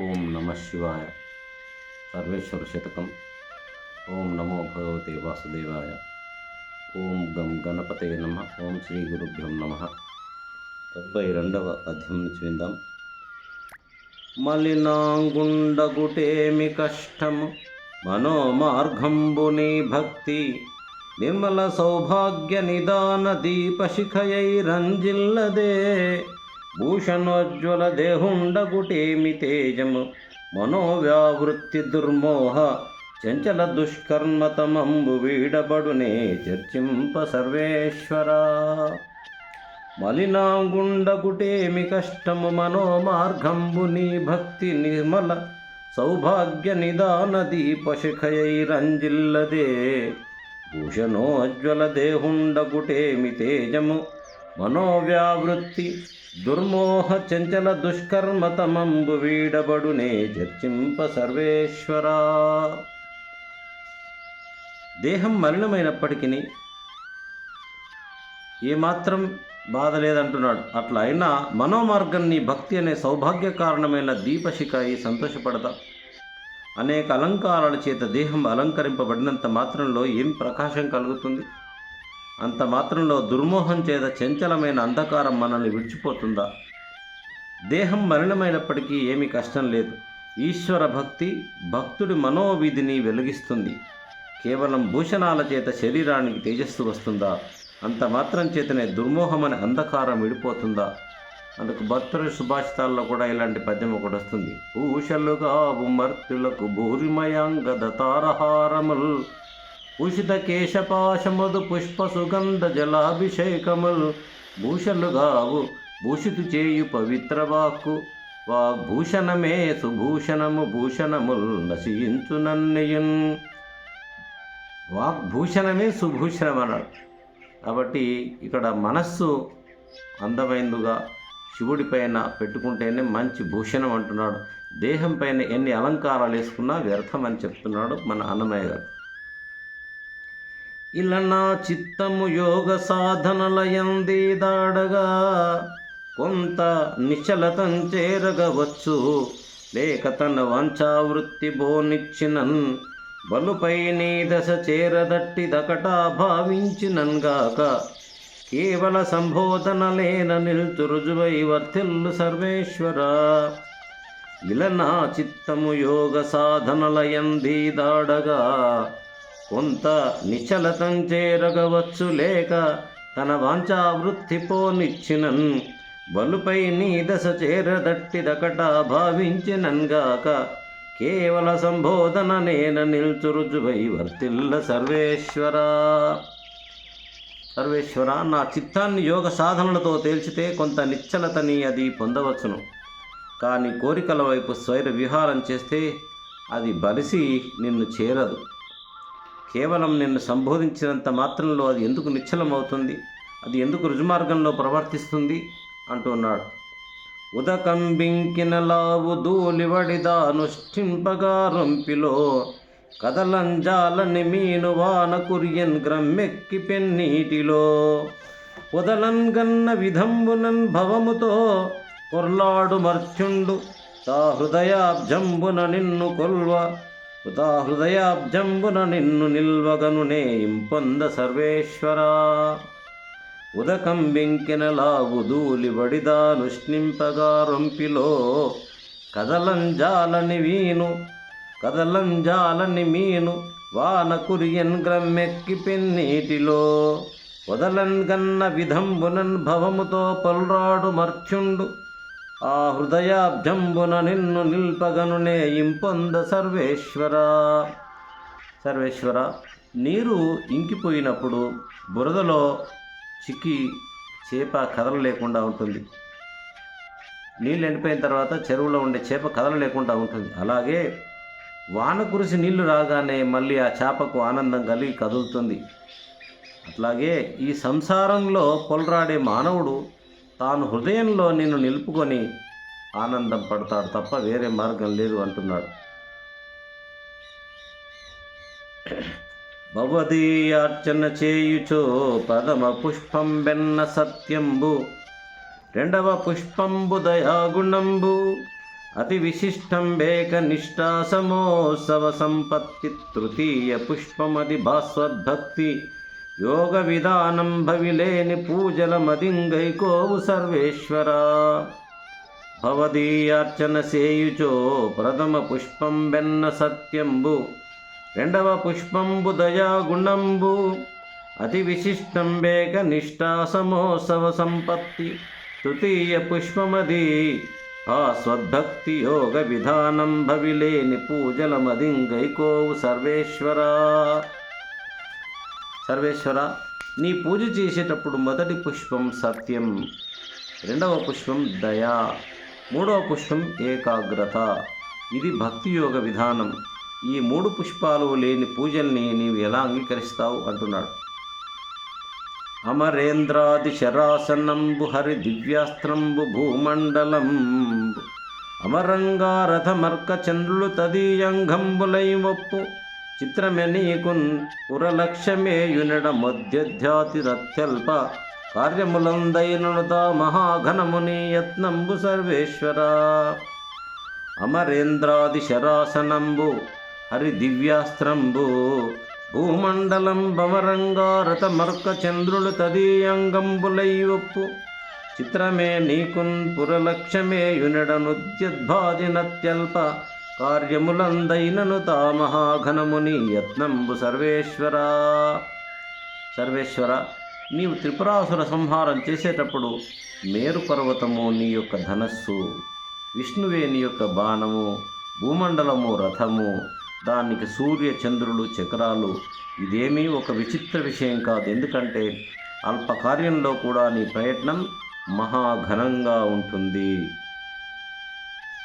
ఓం నమ శివాయ. సర్వేశ్వర శతకం. ఓం నమో భగవతే వాసుదేవాయ. ఓం గం గణపతే నమ. ఓం శ్రీ గురుభ్యం నమ. తొంభై రెండవ అధ్యాయం నుంచి విందాం. మలినాంగుండగుటేమి కష్టము? మనోమార్గంబుని భక్తి. నిర్మల సౌభాగ్య నిదాన దీపశిఖయైరంజిల్లదే భూషణోజ్వల దేహుండగుటేమి తేజము మనోవ్యావృత్తి దుర్మోహ చంచల దుష్కర్మతమంబు వీడబడునే చర్చింప సర్వేశ్వరా. మలినాంగుండగుటేమి కష్టము మనోమార్గంబు నీ భక్తి నిర్మల సౌభాగ్య నిదాన దీపశిఖయైరంజిల్లదే భూషణోజ్వల దేహుండగుటేమి తేజము మనోవ్యావృత్తి. దుర్మోహ చంచల దుష్కర్మతమంబు వీడబడునే చర్చింప సర్వేశ్వరా. దేహం మలినమైనప్పటికీ ఏమాత్రం బాధ లేదంటున్నాడు. అట్లా అయినా మనోమార్గం నీ భక్తి అనే సౌభాగ్య కారణమైన దీపశిఖాయి సంతోషపడదా అనేక అలంకారాల చేత దేహం అలంకరింపబడినంత మాత్రంలో ఏం ప్రకాశం కలుగుతుంది? అంత మాత్రంలో దుర్మోహం చేత చంచలమైన అంధకారం మనల్ని విడిచిపోతుందా? దేహం మలినమైనప్పటికీ ఏమీ కష్టం లేదు. ఈశ్వర భక్తి భక్తుడి మనోవిధిని వెలిగిస్తుంది. కేవలం భూషణాల చేత శరీరానికి తేజస్సు వస్తుందా? అంత మాత్రం చేతనే దుర్మోహం అనే అంధకారం విడిపోతుందా? అందుకు భక్తుల సుభాషితాల్లో కూడా ఇలాంటి పద్యం ఒకటి వస్తుంది. భూషలుగా మర్తులకు భూరిమయాంగ తారహారముల్ ఉషిత కేశపాశముదు పుష్ప సుగంధ జలాభిషేకములు భూషలుగావు భూషితు చేయు పవిత్ర వాక్కు వాగ్భూషణమే సుభూషణము భూషణముల్ నశించు నన్నయున్. వాగ్భూషణమే సుభూషణం అన్నాడు కాబట్టి ఇక్కడ మనస్సు అందమైందిగా శివుడి పైన పెట్టుకుంటేనే మంచి భూషణం అంటున్నాడు. దేహం పైన ఎన్ని అలంకారాలు వేసుకున్నా వ్యర్థం అని చెప్తున్నాడు మన అన్నమయ్య గారు. ఇలా నా చిత్తము యోగ సాధనలయందీదాడగా కొంత నిశ్చలతం చేరగవచ్చు. లేక తన వంచావృత్తి బోనిచ్చినన్. బలుపై నీ దశ చేరదట్టిదకటా భావించినన్గాక కేవల సంబోధనలేన నిల్చు రుజువై వర్తిల్లు సర్వేశ్వర. ఇలా నా చిత్తము యోగ సాధనలయందీదాడగా కొంత నిశ్చలతం చేరగవచ్చు లేక తన వాంఛావృత్తి పోనిచ్చినన్ బలుపై నీ దశ చేరదట్టిదకట భావించినన్గాక కేవల సంబోధన నేన నిల్చు రుజువై వర్తిల్ల సర్వేశ్వర. సర్వేశ్వర నా చిత్తాన్ని యోగ సాధనలతో తేల్చితే కొంత నిశ్చలతని అది పొందవచ్చును. కానీ కోరికల వైపు స్వైర విహారం చేస్తే అది బలిసి నిన్ను చేరదు. కేవలం నిన్ను సంబోధించినంత మాత్రంలో అది ఎందుకు నిశ్చలమవుతుంది? అది ఎందుకు రుజుమార్గంలో ప్రవర్తిస్తుంది? అంటున్నాడు ఉదకంబింకిన లావు దూలివడిదానుష్ఠింపగా రొంపిలో కదలంజాలని మీను వాన కురియన్ గ్రమ్మెక్కి పెన్నీటిలో. పొదలన్ గన్న విధంబునన్ భవముతో పొర్లాడు మర్చుండు. తా హృదయాబ్జంబున నిన్ను కొల్వ హృదయాబ్జంబున నిన్ను నిల్వగనునే ఇంపొంద సర్వేశ్వరా. ఉదకం వెంకెన లావు దూలి వడిదానుష్ణింపగా రొంపిలో కదలంజాలని వీను కదలంజాలని మీను వాన కురియన్ గ్రమ్మెక్కి పెన్నీటిలో. వదలన్ గన్న విధంబునన్ భవముతో పల్రాడు మర్చుండు ఆ హృదయాభ్యంబున నిన్ను నిల్పగనునే ఇంపొంద సర్వేశ్వర. సర్వేశ్వర నీరు ఇంకిపోయినప్పుడు బురదలో చిక్కి చేప కదలలేకుండా ఉంటుంది. నీళ్ళు ఎండిపోయిన తర్వాత చెరువులో ఉండే చేప కదలలేకుండా ఉంటుంది. అలాగే వాన కురిసి నీళ్ళు రాగానే మళ్ళీ ఆ చేపకు ఆనందం కలిగి కదులుతుంది. అట్లాగే ఈ సంసారంలో పొలరాడే మానవుడు తాను హృదయంలో నిన్ను నిలుపుకొని ఆనందం పడతాడు తప్ప వేరే మార్గం లేదు అంటున్నాడు. భవదీయార్చన చేయుచో పదమ పుష్పం బెన్న సత్యంబు. రెండవ పుష్పంబు దయాగుణంబు. అతి విశిష్టం వేక నిష్ఠాసమోత్సవ సంపత్తి తృతీయ పుష్పమది భాస్వద్భక్తి. యోగ విధానం భవిలేని పూజల మదింగైకోవు సర్వేశ్వర. భవదీయార్చన సేయుచో ప్రథమ పుష్పం వెన్న సత్యంబు. రెండవ పుష్పంబు దయాగుణంబు అతి విశిష్టం వేగ నిష్టా సమోత్సవ సంపత్తి. తృతీయ పుష్పమది ఆ స్వద్భక్తి యోగ విధానం భవిలేని పూజల మదింగైకోవు సర్వేశ్వరా. సర్వేశ్వర నీ పూజ చేసేటప్పుడు మొదటి పుష్పం సత్యం రెండవ పుష్పం దయా మూడవ పుష్పం ఏకాగ్రత. ఇది భక్తి యోగ విధానం. ఈ మూడు పుష్పాలు లేని పూజల్ని నీవు ఎలా అంగీకరిస్తావు? అంటున్నాడు. అమరేంద్రాది శరాసనంబు హరి దివ్యాస్త్రంబు భూమండలం అమరంగారథమర్క చంద్రులు తదీయంగంబులై ఒప్పు. చిత్రమె నీకున్ పురలక్ష్యమేయునడ మధ్యధ్యాతిరత్యల్ప కార్యములందైననుతా మహాఘనముని యత్నంబు సర్వేశ్వర. అమరేంద్రాది శరాసనంబు హరిదివ్యాస్త్రంబు భూమండలం భవరంగారత మర్క చంద్రులు తదీయంగంబులైవప్పు చిత్రమే నీకున్ పురలక్ష్యమే యునడనుద్యద్భాజినత్యల్ప కార్యములందైనను తా మహాఘనముని యత్నంబు సర్వేశ్వర. సర్వేశ్వర నీవు త్రిపురాసుర సంహారం చేసేటప్పుడు మేరు పర్వతము నీ యొక్క ధనస్సు విష్ణువే నీ యొక్క బాణము భూమండలము రథము దానికి సూర్య చంద్రులు చక్రాలు ఇదేమీ ఒక విచిత్ర విషయం కాదు. ఎందుకంటే అల్ప కార్యంలో కూడా నీ ప్రయత్నం మహాఘనంగా ఉంటుంది.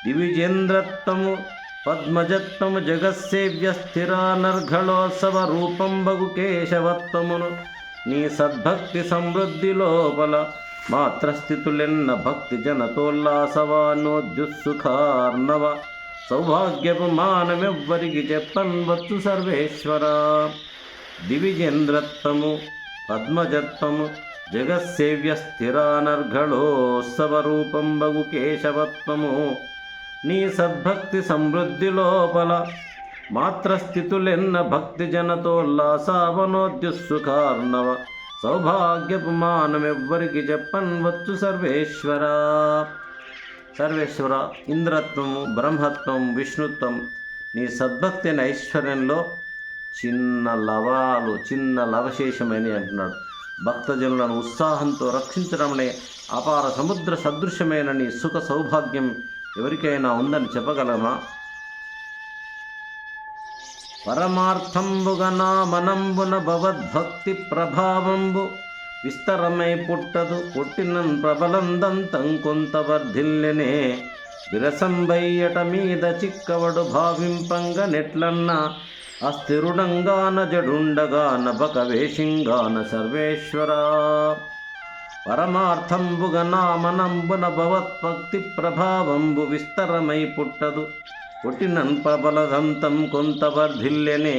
దివిజేంద్రత్వము పద్మజత్వము జగత్సేవ్య స్థిరానర్ఘళోత్సవ రూపం బగు కేశవత్వమును నీ సద్భక్తి సమృద్ధి లోపల మాత్రస్థితులెన్న భక్తి జనతోల్లాసవానోద్యుత్సుఖార్ణవ సౌభాగ్యపు మానమెవ్వరికి చెప్పన్వచ్చు సర్వేశ్వర। దివిజేంద్రత్వము పద్మజత్వము జగత్సేవ్య స్థిరానర్ఘళోత్సవ రూపం బగు కేశవత్వము నీ సద్భక్తి సమృద్ధి లోపల మాత్రస్థితులెన్న భక్తి జనతోల్లాసావనోద్యుస్సుకార్ణవ సౌభాగ్యపు మానమెవ్వరికి చెప్పన్వచ్చు సర్వేశ్వర. సర్వేశ్వర ఇంద్రత్వము బ్రహ్మత్వం విష్ణుత్వం నీ సద్భక్తి ఐశ్వర్యంలో చిన్న లవాలు చిన్న లవశేషమని అంటున్నాడు. భక్తజనులను ఉత్సాహంతో రక్షించడమనే అపార సముద్ర సదృశ్యమైన నీ సుఖ సౌభాగ్యం ఎవరికైనా ఉందని చెప్పగలమా? పరమార్థంబుగ నా మనంబున భవద్భక్తి ప్రభావంబు విస్తరమై పుట్టదు పుట్టిన ప్రబలందంతం కొంత వర్ధిల్లెనే. విరసంబయ్యట మీద చిక్కవడు భావింపంగ నెట్లన్న అస్థిరుడంగాన జడుండగాన బకవేషింగాన సర్వేశ్వరా. పరమార్థంబుగ నామనంబున భవత్భక్తి ప్రభావంబు విస్తరమై పుట్టదు. పుట్టినన్ కొంత వర్ధిల్లెనే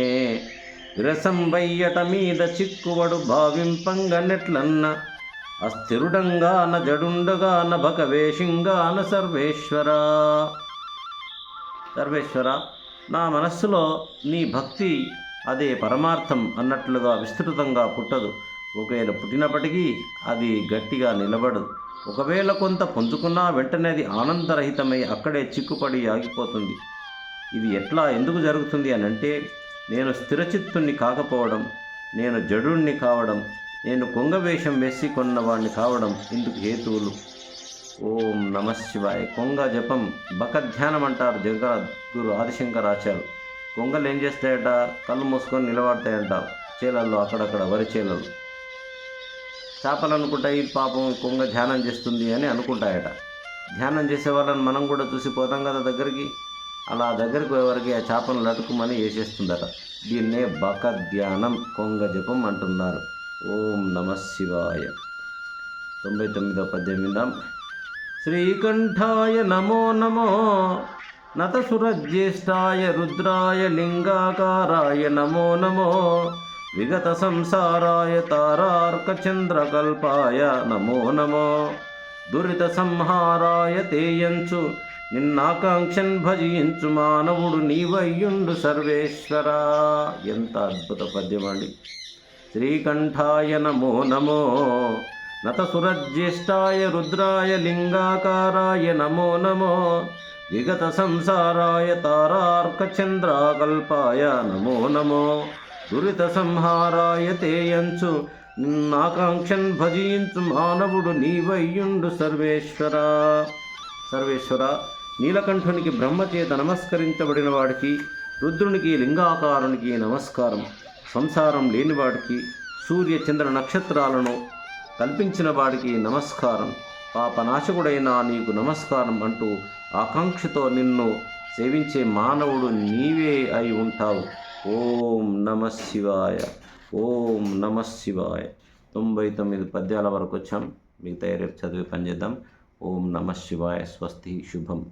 విరసం వయ్యట మీద చిక్కువడు భావింపంగనెట్లన్న అస్థిరుడంగాన జడుండగాన భగవేషింగాన సర్వేశ్వర. సర్వేశ్వర నా మనస్సులో నీ భక్తి అదే పరమార్థం అన్నట్లుగా విస్తృతంగా పుట్టదు. ఒకవేళ పుట్టినప్పటికీ అది గట్టిగా నిలబడదు. ఒకవేళ కొంత పుంజుకున్నా వెంటనే అది ఆనందరహితమై అక్కడే చిక్కుపడి ఆగిపోతుంది. ఇది ఎట్లా ఎందుకు జరుగుతుంది అని అంటే నేను స్థిరచిత్తుణ్ణి కాకపోవడం నేను జడుణ్ణి కావడం నేను కొంగ వేషం వేసి కొన్నవాణ్ణి కావడం ఇందుకు హేతువులు. ఓం నమ శివాయ. కొంగ జపం బక ధ్యానం అంటారు జగద్గురు ఆదిశంకరాచారు కొంగలు ఏం చేస్తాయట? కళ్ళు మూసుకొని నిలబడతాయంట. చేలల్లో అక్కడక్కడ వరి చేలలు. చేపలు అనుకుంటాయి పాపం కొంగ ధ్యానం చేస్తుంది అని అనుకుంటాయట. ధ్యానం చేసే వాళ్ళని మనం కూడా చూసి పోతాం కదా దగ్గరికి. అలా దగ్గరికి పోయేవరకు ఆ చేపను లటుకుమని వేసేస్తుందట. దీన్నే బక ధ్యానం కొంగ జపం అంటున్నారు. ఓం నమ శివాయ. తొంభై తొమ్మిదో పద్యం విందాం. శ్రీకంఠాయ నమో నమో. నతసురజ్యేష్ఠాయ రుద్రాయ లింగాకారాయ నమో నమో. విగత సంసారాయ తారార్కచంద్రకల్పాయ నమో నమో దురిత సంహారాయ తేయంచు నిన్నాకాంక్షన్ భజించు మానవుడు నీవయ్యుండు సర్వేశ్వరా ఎంత అద్భుత పద్యం అండి. శ్రీకంఠాయ నమో నమో నతసురజ్యేష్ఠాయ రుద్రాయ లింగాకారాయ నమో నమో విగత సంసారాయ తారార్కచంద్రాకల్పాయ నమో నమో దురిత సంహారాయ తేయంచు. నిన్నాకాంక్షన్ భజించు మానవుడు నీవయ్యుండు సర్వేశ్వరా. సర్వేశ్వర నీలకంఠునికి బ్రహ్మచేత నమస్కరించబడిన వాడికి రుద్రునికి లింగాకారునికి నమస్కారం. సంసారం లేనివాడికి సూర్య చంద్ర నక్షత్రాలను కల్పించిన వాడికి నమస్కారం. పాపనాశకుడైన నీకు నమస్కారం అంటూ ఆకాంక్షతో నిన్ను సేవించే మానవుడు నీవే అయి ఉంటావు. ఓం నమ శివాయ ఓం నమ శివాయ తొంభై తొమ్మిది పద్యాల వరకు వచ్చాం. మిగతా రేపు చదివి పనిచేద్దాం ఓం నమ శివాయ స్వస్తి శుభం.